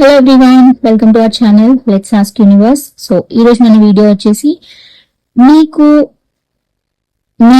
Hello everyone welcome to our channel let's ask universe so ఈ రోజు మన video వచ్చేసి మీకు మీ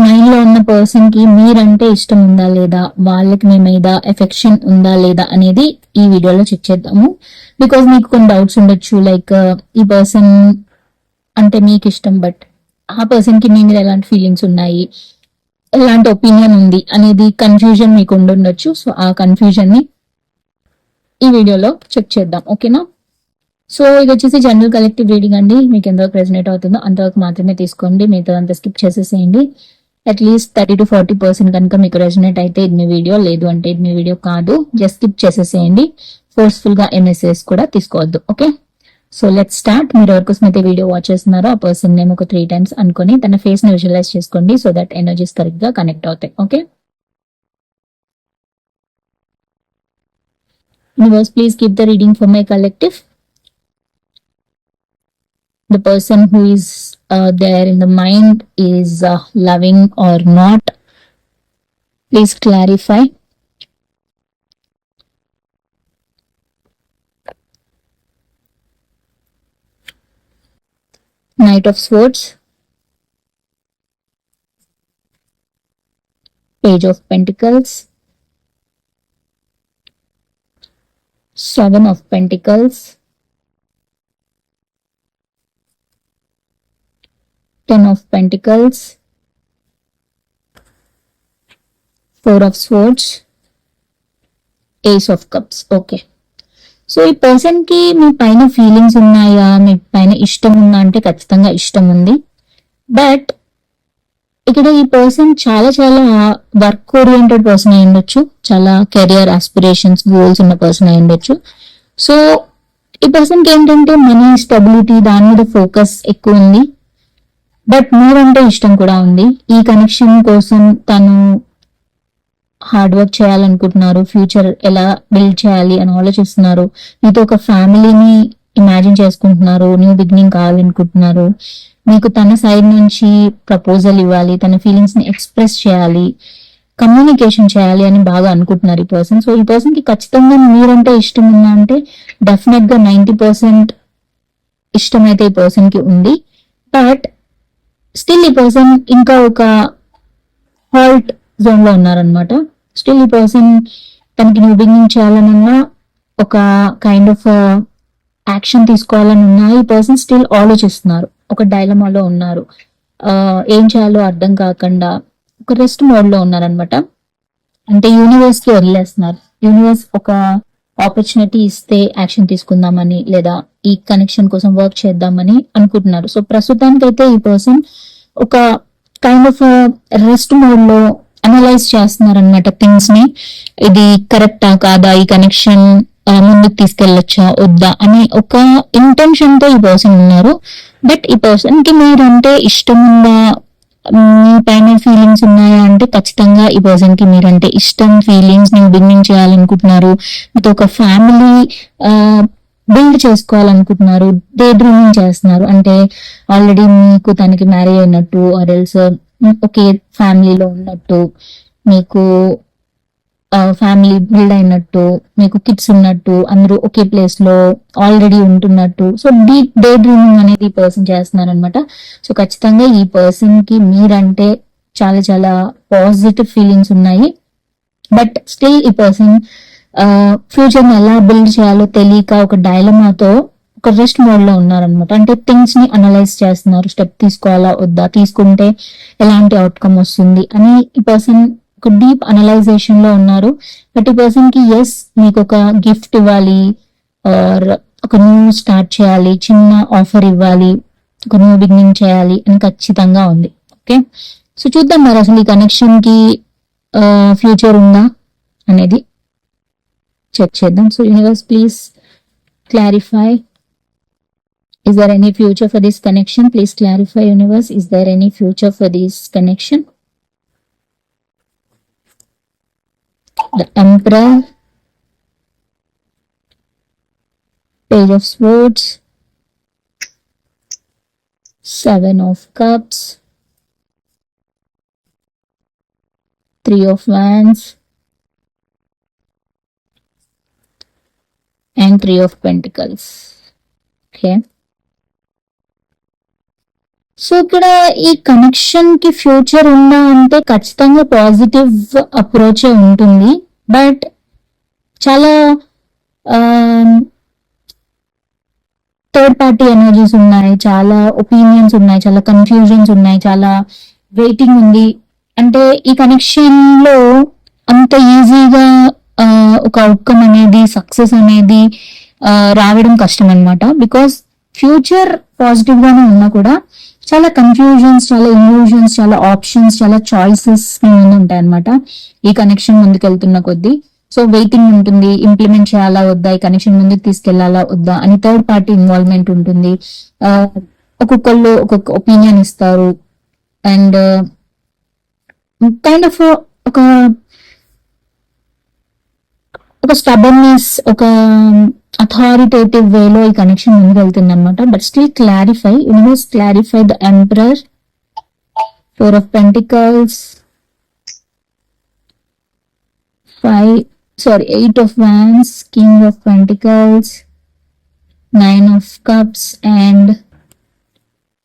మైండ్లో ఉన్న పర్సన్కి మీరంటే ఇష్టం ఉందా లేదా? వాళ్ళకి మీ మీద ఎఫెక్షన్ ఉందా లేదా అనేది ఈ వీడియోలో చెక్ చేద్దాము. బికాజ్ మీకు కొన్ని డౌట్స్ ఉండొచ్చు లైక్ uh, ఈ పర్సన్ అంటే మీకు ఇష్టం బట్ ఆ పర్సన్కి మీ మీద ఎలాంటి ఫీలింగ్స్ ఉన్నాయి? ఎలాంటి ఒపీనియన్ ఉంది అనేది కన్ఫ్యూజన్ మీకు ఉండుండొచ్చు. సో ఆ కన్ఫ్యూజన్ని ఈ వీడియోలో చెక్ చేద్దాం ఓకేనా? సో ఇది వచ్చేసి జనరల్ కలెక్టివ్ రీడింగ్ అండి. మీకు ఎంతవరకు రెసినేట్ అవుతుందో అంతవరకు మాత్రమే తీసుకోండి. మిగతా అంతా స్కిప్ చేసేసేయండి at least thirty to forty percent కనుక మీకు రెజనేట్ అయితే ఇది మీ వీడియో లేదు అంటే ఇది మీ వీడియో కాదు. జస్ట్ స్కిప్ చేసేసేయండి. ఫోర్స్ఫుల్గా ఎంఎస్ఎస్ కూడా తీసుకోవద్దు ఓకే? సో లెట్ స్టార్ట్ మీరు ఎవరికోసం అయితే వీడియో వాచ్ చేస్తున్నారో ఆ పర్సన్ నేమ్ ఒక త్రీ టైమ్స్ అనుకుని తన ఫేస్ని విజువలైజ్ చేసుకోండి సో దట్ ఎనర్జీస్ కరెక్ట్గా కనెక్ట్ అవుతాయి okay? Universe, please keep the reading for my collective. The person who is uh, there in the mind is uh, loving or not. Please clarify. Knight of Swords. Page of Pentacles. Seven of pentacles ten of pentacles four of swords ace of cups okay so ఈ పర్సన్కి మీ పైన feelings ఉన్నాయా మీ పైన ఇష్టం ఉందా అంటే ఖచ్చితంగా ఇష్టం ఉంది బట్ ఇక్కడ ఈ పర్సన్ చాలా చాలా వర్క్ ఓరియంటెడ్ పర్సన్ అయి ఉండొచ్చు. చాలా కెరియర్ ఆస్పిరేషన్స్ గోల్స్ ఉన్న పర్సన్ అయి ఉండొచ్చు. సో ఈ పర్సన్కి ఏంటంటే మనీ స్టెబిలిటీ దాని మీద ఫోకస్ ఎక్కువ ఉంది. బట్ మీరంటే ఇష్టం కూడా ఉంది. ఈ కనెక్షన్ కోసం తను హార్డ్ వర్క్ చేయాలనుకుంటున్నారు. ఫ్యూచర్ ఎలా బిల్డ్ చేయాలి అని ఆలోచిస్తున్నారు. మీతో ఒక ఫ్యామిలీని ఇమాజిన్ చేసుకుంటున్నారు. న్యూ బిగినింగ్ కావాలనుకుంటున్నారు. మీకు తన సైడ్ నుంచి ప్రపోజల్ ఇవ్వాలి తన ఫీలింగ్స్ని ఎక్స్ప్రెస్ చేయాలి కమ్యూనికేషన్ చేయాలి అని బాగా అనుకుంటున్నారు ఈ పర్సన్ సో ఈ పర్సన్కి ఖచ్చితంగా మీరంటే ఇష్టం ఉందా అంటే డెఫినెట్గా నైన్టీ పర్సెంట్ ఇష్టం అయితే ఈ పర్సన్కి ఉంది. బట్ స్టిల్ ఈ పర్సన్ ఇంకా ఒక హాల్ట్ జోన్లో ఉన్నారనమాట స్టిల్ ఈ పర్సన్ తనకి న్యూ బిగినింగ్ చేయాలనున్నా ఒక కైండ్ ఆఫ్ యాక్షన్ uh, తీసుకోవాలని ఉన్నా ఈ పర్సన్ స్టిల్ ఆలోచిస్తున్నారు. ఒక డైలమాలో ఉన్నారు. ఏం చేయాలో అర్థం కాకుండా ఒక రెస్ట్ మోడ్లో ఉన్నారనమాట అంటే యూనివర్స్కి వదిలేస్తున్నారు. యూనివర్స్ ఒక ఆపర్చునిటీ ఇస్తే యాక్షన్ తీసుకుందామని లేదా ఈ కనెక్షన్ కోసం వర్క్ చేద్దామని అనుకుంటున్నారు. సో ప్రస్తుతానికి అయితే ఈ పర్సన్ ఒక కైండ్ ఆఫ్ రెస్ట్ మోడ్లో అనలైజ్ చేస్తున్నారు అనమాట థింగ్స్ని. ఇది కరెక్టా కాదా? ఈ కనెక్షన్ ముందుకు తీసుకెళ్ళొచ్చా? వద్దా? అనే ఒక ఇంటెన్షన్తో ఈ పర్సన్ ఉన్నారు. బట్ ఈ పర్సన్కి మీరంటే ఇష్టం ఉందా మీ పైన ఫీలింగ్స్ ఉన్నాయా? అంటే ఖచ్చితంగా ఈ పర్సన్కి మీరంటే ఇష్టం ఫీలింగ్స్ని బిగినింగ్ చేయాలనుకుంటున్నారు. మీతో ఒక ఫ్యామిలీ బిల్డ్ చేసుకోవాలనుకుంటున్నారు. డే డ్రీమింగ్ చేస్తున్నారు. అంటే ఆల్రెడీ మీకు తనకి మ్యారేజ్ అయినట్టు ఆర్ ఎల్స్ ఒకే ఫ్యామిలీలో ఉన్నట్టు మీకు ఫ్యామిలీ బిల్డ్ అయినట్టు మీకు కిడ్స్ ఉన్నట్టు అందరూ ఒకే ప్లేస్లో ఆల్రెడీ ఉంటున్నట్టు. సో డీ డే డ్రీమింగ్ అనేది ఈ పర్సన్ చేస్తున్నారు అనమాట సో ఖచ్చితంగా ఈ పర్సన్కి మీరంటే చాలా చాలా పాజిటివ్ ఫీలింగ్స్ ఉన్నాయి. బట్ స్టిల్ ఈ పర్సన్ ఫ్యూచర్ ఎలా బిల్డ్ చేయాలో తెలియక ఒక డైలమాతో ఒక రెస్ట్ మోడ్లో ఉన్నారనమాట అంటే థింగ్స్ని అనలైజ్ చేస్తున్నారు. స్టెప్ తీసుకోవాలా వద్దా? తీసుకుంటే ఎలాంటి అవుట్కమ్ వస్తుంది? అని ఈ పర్సన్ డీప్ అనలైజేషన్లో ఉన్నారు ప్రతి పర్సన్కి ఎస్ మీకు ఒక గిఫ్ట్ ఇవ్వాలి ఆర్ ఒక న్యూ స్టార్ట్ చేయాలి చిన్న ఆఫర్ ఇవ్వాలి ఒక న్యూ బిగినింగ్ చేయాలి అని ఖచ్చితంగా ఉంది ఓకే సో చూద్దాం మరి అసలు ఈ కనెక్షన్కి ఫ్యూచర్ ఉందా అనేది చెక్ చేద్దాం so universe please clarify Is there any future for this connection? Please clarify, universe. Is there any future for this connection? the emperor page of swords seven of cups three of wands and three of pentacles. Okay. So ఇక్కడ ఈ కనెక్షన్కి future ఉందా అంటే ఖచ్చితంగా positive approach ఉంటుంది. But చాలా third party energies ఉన్నాయి. చాలా ఒపీనియన్స్ ఉన్నాయి. చాలా కన్ఫ్యూజన్స్ ఉన్నాయి. చాలా వెయిటింగ్ ఉంది. అంటే ఈ కనెక్షన్లో అంత ఈజీగా ఒక అవుట్కమ్ అనేది సక్సెస్ అనేది రావడం కష్టం అనమాట బికాస్ ఫ్యూచర్ పాజిటివ్ గానే ఉన్నా కూడా చాలా కన్ఫ్యూజన్స్ చాలా ఇల్యూజన్స్ చాలా ఆప్షన్స్ చాలా చాయిసెస్ ఉంటాయి అనమాట ఈ కనెక్షన్ ముందుకెళ్తున్న కొద్దీ. సో వెయిటింగ్ ఉంటుంది ఇంప్లిమెంట్ చేయాలా వద్దా ఈ కనెక్షన్ ముందుకు తీసుకెళ్ళాలా వద్దా అని థర్డ్ పార్టీ ఇన్వాల్వ్మెంట్ ఉంటుంది. ఒక్కొక్కళ్ళు ఒక్కొక్క ఒపీనియన్ ఇస్తారు. అండ్ కైండ్ ఆఫ్ ఒక ఒక స్టబర్నెస్ ఒక అథారిటేటివ్ వేలో ఈ కనెక్షన్ ముందుకు వెళ్తుంది అనమాట but still clarify universe clarify the emperor four of pentacles five sorry eight of wands king of pentacles nine of cups and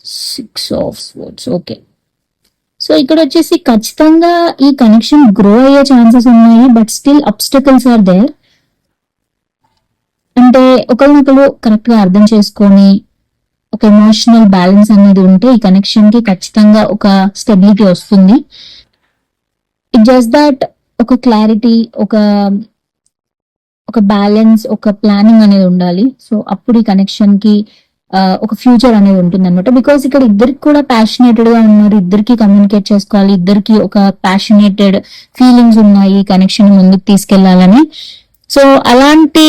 six of swords okay so ఇక్కడ వచ్చేసి ఖచ్చితంగా ఈ కనెక్షన్ గ్రో అయ్యే ఛాన్సెస్ ఉన్నాయి but still obstacles are there అంటే ఒకరినొకరు కరెక్ట్గా అర్థం చేసుకొని ఒక ఎమోషనల్ బ్యాలెన్స్ అనేది ఉంటే ఈ కనెక్షన్కి ఖచ్చితంగా ఒక స్టెబిలిటీ వస్తుంది. ఇట్ జస్ట్ దట్ ఒక క్లారిటీ ఒక ఒక బ్యాలెన్స్ ఒక ప్లానింగ్ అనేది ఉండాలి. సో అప్పుడు ఈ కనెక్షన్కి ఒక ఫ్యూచర్ అనేది ఉంటుంది అనమాట బికాస్ ఇక్కడ ఇద్దరికి కూడా ప్యాషనేటెడ్గా ఉన్నారు. ఇద్దరికి కమ్యూనికేట్ చేసుకోవాలి. ఇద్దరికి ఒక ప్యాషనేటెడ్ ఫీలింగ్స్ ఉన్నాయి కనెక్షన్ ముందుకు తీసుకెళ్ళాలని. సో అలాంటి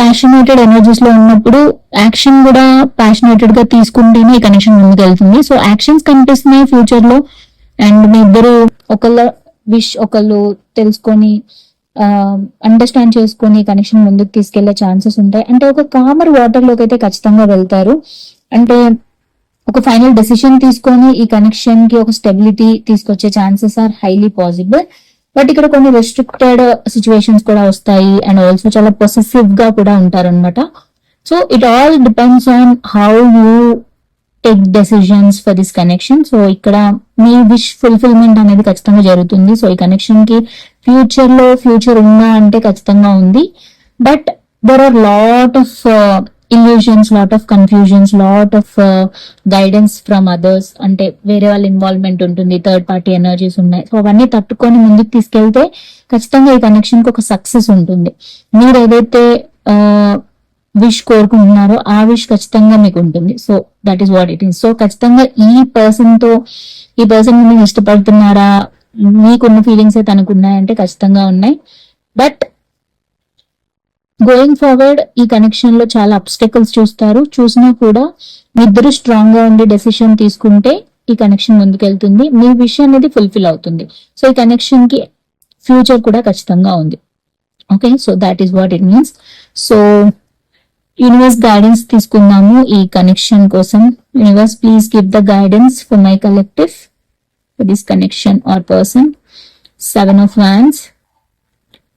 ప్యాషనేటెడ్ ఎనర్జీస్లో ఉన్నప్పుడు యాక్షన్ కూడా ప్యాషనేటెడ్గా తీసుకుంటేనే ఈ కనెక్షన్ ముందుకు వెళ్తుంది. సో యాక్షన్స్ కనిపిస్తున్నాయి ఫ్యూచర్లో. అండ్ మీ ఇద్దరు ఒకళ్ళ విష్ ఒకళ్ళు తెలుసుకొని అండర్స్టాండ్ చేసుకుని కనెక్షన్ ముందుకు తీసుకెళ్ళే ఛాన్సెస్ ఉంటాయి. అంటే ఒక కామర్ వాటర్లోకి అయితే ఖచ్చితంగా వెళ్తారు. అంటే ఒక ఫైనల్ డెసిషన్ తీసుకొని ఈ కనెక్షన్కి ఒక స్టెబిలిటీ తీసుకొచ్చే chances are highly possible but ఇక్కడ కొన్ని రెస్ట్రిక్టెడ్ సిచ్యువేషన్స్ కూడా వస్తాయి అండ్ ఆల్సో చాలా పొసెసివ్గా కూడా ఉంటారు అనమాట so it all depends on how you take decisions for this connection so ఇక్కడ మీ విష్ ఫుల్ఫిల్మెంట్ అనేది ఖచ్చితంగా జరుగుతుంది. సో ఈ కనెక్షన్కి ఫ్యూచర్లో ఫ్యూచర్ ఉందా అంటే ఖచ్చితంగా ఉంది. But there are lot of illusions lot of confusions lot of guidance from others అంటే వేరే వాళ్ళ ఇన్వాల్వ్మెంట్ ఉంటుంది థర్డ్ పార్టీ ఎనర్జీస్ ఉన్నాయి. సో అవన్నీ తట్టుకొని ముందుకు తీసుకెళ్తే ఖచ్చితంగా ఈ కనెక్షన్కి ఒక సక్సెస్ ఉంటుంది. మీరు ఏదైతే uh, విష్ కోరుకుంటున్నారో ఆ విష్ ఖచ్చితంగా మీకు ఉంటుంది. So that is what it is so ఖచ్చితంగా ఈ పర్సన్తో ఈ పర్సన్ మీరు ఇష్టపడుతున్నారా? మీకున్న ఫీలింగ్స్ తనకు ఉన్నాయంటే ఖచ్చితంగా ఉన్నాయి. బట్ గోయింగ్ ఫార్వర్డ్ ఈ కనెక్షన్లో చాలా అబ్స్టెకల్స్ చూస్తారు. చూసినా కూడా మీ ఇద్దరు స్ట్రాంగ్గా ఉండి డెసిషన్ తీసుకుంటే ఈ కనెక్షన్ ముందుకెళ్తుంది. మీ విషయం అనేది ఫుల్ఫిల్ అవుతుంది. సో ఈ కనెక్షన్కి ఫ్యూచర్ కూడా ఖచ్చితంగా ఉంది. Okay so that is what it means so universe guidance తీసుకుందాము ఈ కనెక్షన్ కోసం. Universe please give the guidance for my collective for this connection or person seven of wands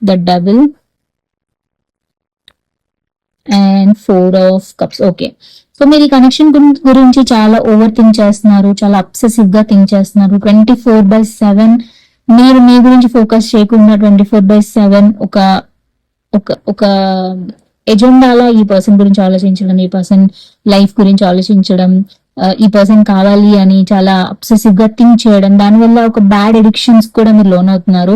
the devil and four of cups okay so మీరు ఈ connection గురించి చాలా overthink చేస్తున్నారు చాలా అబ్సెసివ్గా థింక్ చేస్తున్నారు. ట్వంటీ ఫోర్ బై సెవెన్ మీరు మీ గురించి ఫోకస్ చేయకుండా ట్వంటీ ఫోర్ బై సెవెన్ ఒక ఒక ఒక ఎజెండాలా ఈ పర్సన్ గురించి ఆలోచించడం ఈ పర్సన్ లైఫ్ గురించి ఆలోచించడం ఈ పర్సన్ కావాలి అని చాలా అబ్సెసివ్గా థింక్ చేయడం దానివల్ల ఒక బ్యాడ్ ఎడిక్షన్స్ కూడా మీరు లోన్ అవుతున్నారు.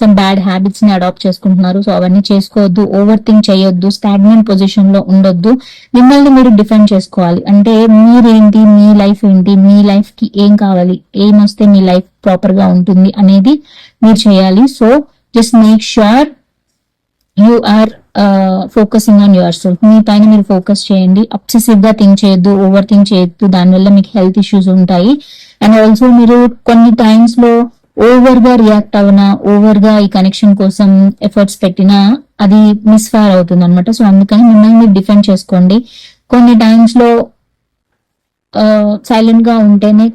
సమ్ బ్యాడ్ హ్యాబిట్స్ని అడాప్ట్ చేసుకుంటున్నారు. సో అవన్నీ చేసుకోవద్దు ఓవర్ థింక్ చేయొద్దు స్టాగ్నెంట్ పొజిషన్లో ఉండొద్దు. మిమ్మల్ని మీరు డిఫెండ్ చేసుకోవాలి. అంటే మీరేంటి మీ లైఫ్ ఏంటి మీ లైఫ్కి ఏం కావాలి ఏం వస్తే మీ లైఫ్ ప్రాపర్గా ఉంటుంది అనేది మీరు చేయాలి. So just make sure you are focusing on yourself మీ పైన మీరు ఫోకస్ చేయండి. అబ్సెసివ్గా థింక్ చేయొద్దు ఓవర్ థింక్ చేయొద్దు దానివల్ల మీకు హెల్త్ ఇష్యూస్ ఉంటాయి. అండ్ ఆల్సో మీరు కొన్ని టైమ్స్లో ఓవర్గా రియాక్ట్ అవనా ఓవర్గా ఈ కనెక్షన్ కోసం ఎఫర్ట్స్ పెట్టినా అది మిస్ఫైర్ అవుతుంది అనమాట సో అందుకని మిమ్మల్ని మీరు డిఫెండ్ చేసుకోండి. కొన్ని టైమ్స్లో uh, సైలెంట్గా ఉంటేనే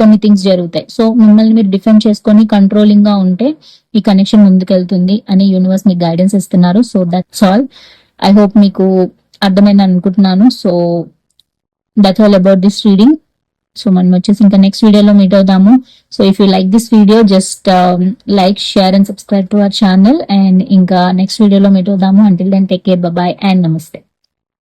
కొన్ని థింగ్స్ జరుగుతాయి. సో మిమ్మల్ని మీరు డిఫెండ్ చేసుకొని కంట్రోలింగ్గా ఉంటే ఈ కనెక్షన్ ముందుకెళ్తుంది అని యూనివర్స్ మీకు గైడెన్స్ ఇస్తున్నారు. So that's all I hope మీకు అర్థమైంది అనుకుంటున్నాను. So that all about this reading so మనం వచ్చేసి ఇంకా నెక్స్ట్ వీడియోలో మీట్ అవుదాము. So if you like this video just like share and subscribe to our channel and ఇంకా నెక్స్ట్ వీడియోలో మీట్ అవుదాము. Until then take care bye and నమస్తే